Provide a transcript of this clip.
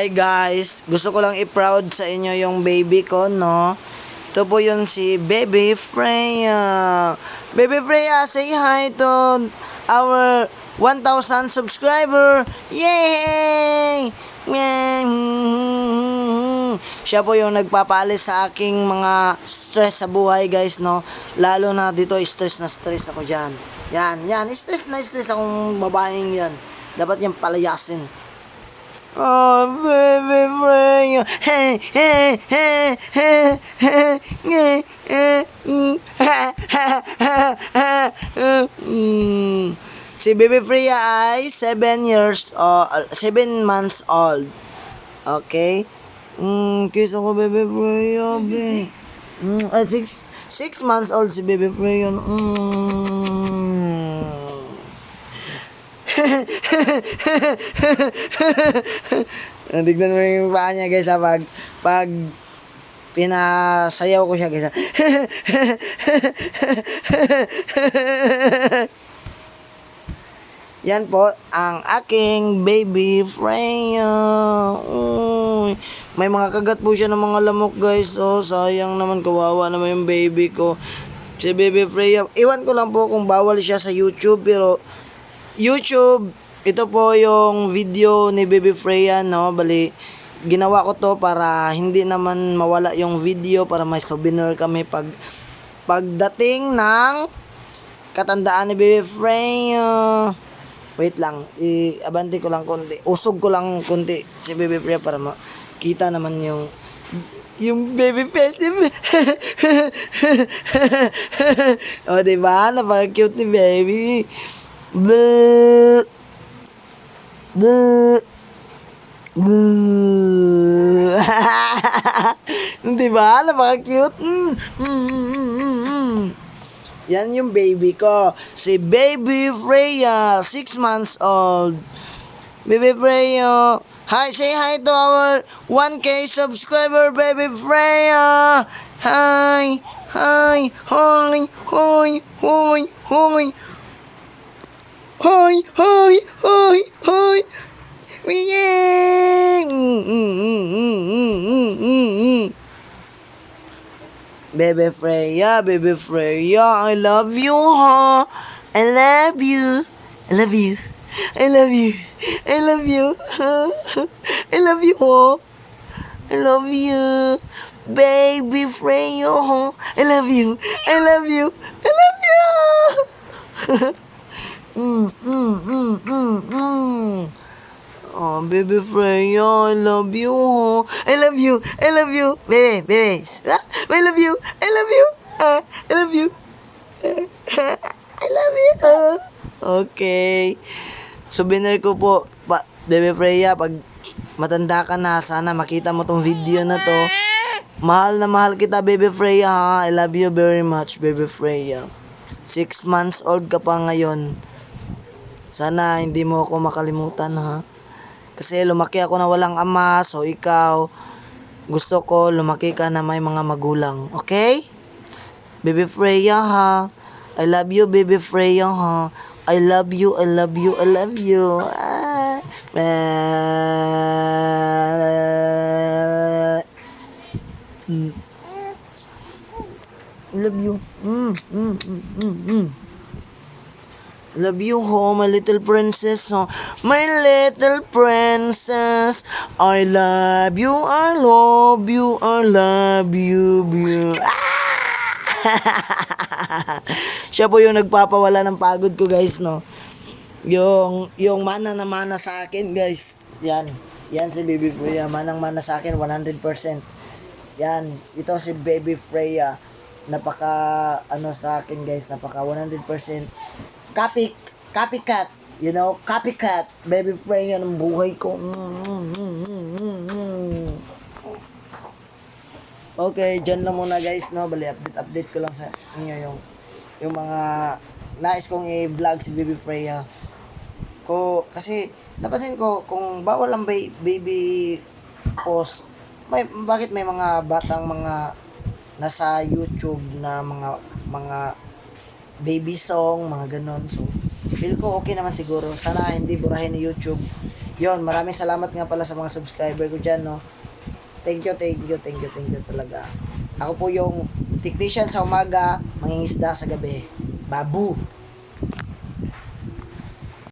Hey guys, gusto ko lang i-proud sa inyo yung baby ko, no? Ito po yun si Baby Freya. Baby Freya, say hi to our 1,000 subscriber. Yay! Siya po yung nagpapaalis sa aking mga stress sa buhay, guys, no? Lalo na dito, stress na stress ako dyan. Yan, yan. Stress na stress akong babaeng yan. Dapat yung palayasin. Oh, baby Freya. Hey, hey, hey, hey, hey, hey, hey, mm. Si Baby Freya ay 7 years old, 7 months old. Okay? Mm, kiss ako, Baby Freya, be. Mm, ah, 6 6 months old si Baby Freya. Mm. Tignan mo yung paa niya guys ha, pag, pag pinasayaw ko siya guys ha. Yan po ang aking baby Freya. Uy, may mga kagat po siya ng mga lamok guys. Oh, sayang naman kawawa naman yung baby ko. Si baby Freya. Iwan ko lang po kung bawal siya sa YouTube pero YouTube, ito po yung video ni Baby Freya, no? Bali, ginawa ko to para hindi naman mawala yung video para may souvenir kami pag pagdating ng katandaan ni Baby Freya. Wait lang, i-abante ko lang konti. Usog ko lang konti si Baby Freya para makita naman yung yung baby face ni o, diba? Napaka-cute ni baby. Bleh. Bleh. Bleh. diba? Napaka-cute. Mm. Mm, mm, mm, mm. Yan yung baby ko. Si Baby Freya, 6 months old. Baby Freya. Hi, say hi to our 1K subscriber, Baby Freya. Hi. Hi. Hoy. Hoy. Hoy. Hoy. はいはいはいはいウィエーうんうんうんうんうんうんうんベベフレイヤーベベフレイヤー I love you huh? I love you I love you I love you I love you I love you は I love you baby friend, oh, I love you, I love you, I love you. Mm, mm, mm, mm, mm. Oh, baby Freya, I love you. I love you. I love you. Baby, baby. Ah, I love you. I love you. Ah, I love you. I love you. Okay. Souvenir ko po, pa, baby Freya, pag matanda ka na, sana makita mo tong video na to. Mahal na mahal kita, baby Freya, ha? I love you very much, baby Freya. Six months old ka pa ngayon. Sana hindi mo ako makalimutan, ha? Kasi lumaki ako na walang ama, so ikaw, gusto ko lumaki ka na may mga magulang. Okay? Baby Freya, ha? I love you, baby Freya, ha? I love you, I love you, I love you. Ah. Mm. I love you. Mm, mm, mm, mm, mm. Love you, ho, my little princess, ho. My little princess. I love you, I love you, I love you, you. Ah! Siya po yung nagpapawala ng pagod ko, guys, no. Yung, yung mana na mana sa akin, guys. Yan. Yan si Baby Freya. Manang mana sa akin, 100%. Yan. Ito si Baby Freya. Napaka, ano sa akin, guys. Napaka 100% copy, copycat. You know, copycat. Baby Freya ng buhay ko. Mm, mm, mm. Okay, dyan lang muna guys, no? Bali, update, update ko lang sa inyo yung yung mga nais kong i-vlog si Baby Freya. Ko, kasi, napansin ko, kung bawal ang ba- baby post, may, bakit may mga batang mga nasa YouTube na mga mga baby song, mga ganon. So, feel ko okay naman siguro. Sana hindi burahin ni YouTube Yon, maraming salamat nga pala sa mga subscriber ko dyan, no. Thank you, thank you, thank you, thank you talaga. Ako po yung technician sa umaga, mangingisda sa gabi. Babu.